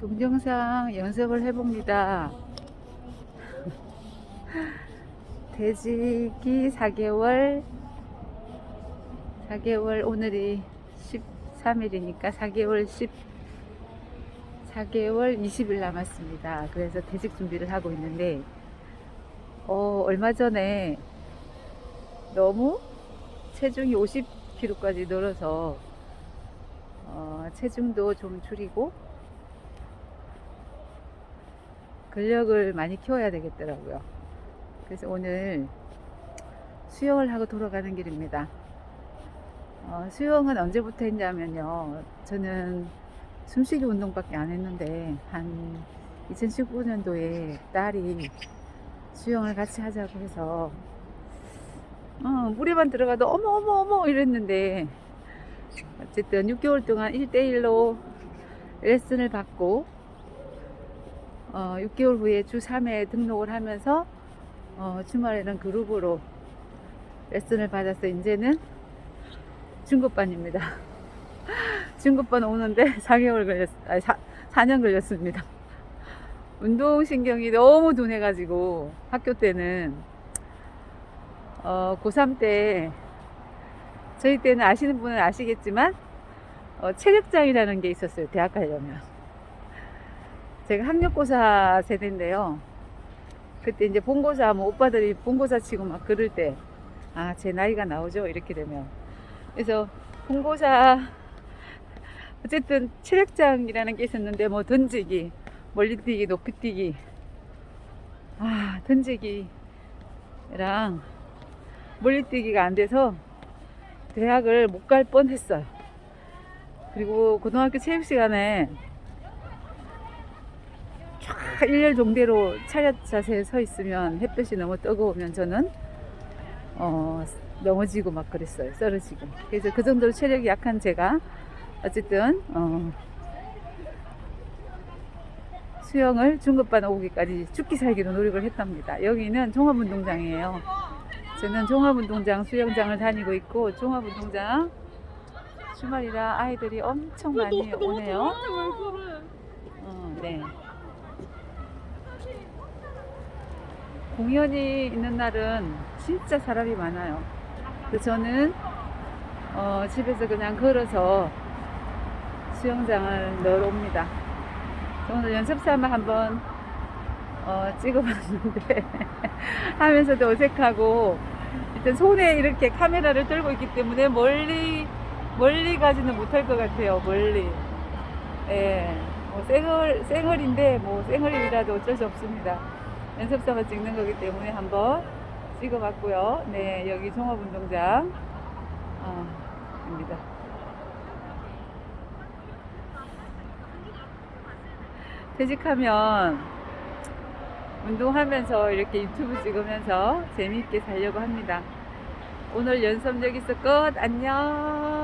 동영상 연습을 해봅니다. 돼지기 4개월, 4개월, 오늘이 13일이니까 4개월 10, 4개월 20일 남았습니다. 그래서 퇴직 준비를 하고 있는데, 어, 얼마 전에 너무 체중이 50kg까지 늘어서, 어, 체중도 좀 줄이고, 근력을 많이 키워야 되겠더라고요. 그래서 오늘 수영을 하고 돌아가는 길입니다. 어, 수영은 언제부터 했냐면요. 저는 숨쉬기 운동밖에 안 했는데, 한 2019년도에 딸이 수영을 같이 하자고 해서, 어, 물에만 들어가도 어머, 어머, 어머 이랬는데, 어쨌든 6개월 동안 1대1로 레슨을 받고, 어, 6개월 후에 주 3회 등록을 하면서 어, 주말에는 그룹으로 레슨을 받아서 이제는 중급반입니다. 중급반 오는데 4개월 걸렸, 아니 4, 4년 걸렸습니다. 운동신경이 너무 둔해가지고 학교 때는 어, 고3 때 저희 때는 아시는 분은 아시겠지만 어, 체력장이라는 게 있었어요. 대학 가려면. 제가 학력고사 세대인데요. 그때 이제 본고사, 뭐 오빠들이 본고사 치고 막 그럴 때, 아, 제 나이가 나오죠. 이렇게 되면. 그래서 본고사, 어쨌든 체력장이라는 게 있었는데, 뭐 던지기, 멀리 뛰기, 높이 뛰기, 아, 던지기랑 멀리 뛰기가 안 돼서 대학을 못 갈 뻔 했어요. 그리고 고등학교 체육 시간에 쫙 일렬 종대로 차렷 자세에 서 있으면 햇볕이 너무 뜨거우면 저는 어, 넘어지고 막 그랬어요. 쓰러지고. 그래서 그 정도로 체력이 약한 제가 어쨌든 어, 수영을 중급반 오기까지 죽기 살기로 노력을 했답니다. 여기는 종합운동장이에요. 저는 종합운동장 수영장을 다니고 있고 종합운동장 주말이라 아이들이 엄청 많이 오네요. 어, 네. 공연이 있는 날은 진짜 사람이 많아요. 그래서 저는 어, 집에서 그냥 걸어서 수영장을 넣으러 옵니다. 저 오늘 연습 삼아 한번 어, 찍어봤는데 하면서도 어색하고 일단 손에 이렇게 카메라를 들고 있기 때문에 멀리 멀리 가지는 못할 것 같아요. 멀리. 예. 뭐 쌩얼 쌩얼인데 뭐 쌩얼이라도 어쩔 수 없습니다. 연습 삼아 찍는 거기 때문에 한번 찍어봤고요. 네, 여기 종합운동장 어, 입니다. 퇴직하면 운동하면서 이렇게 유튜브 찍으면서 재미있게 살려고 합니다. 오늘 연습 여기서 끝. 안녕.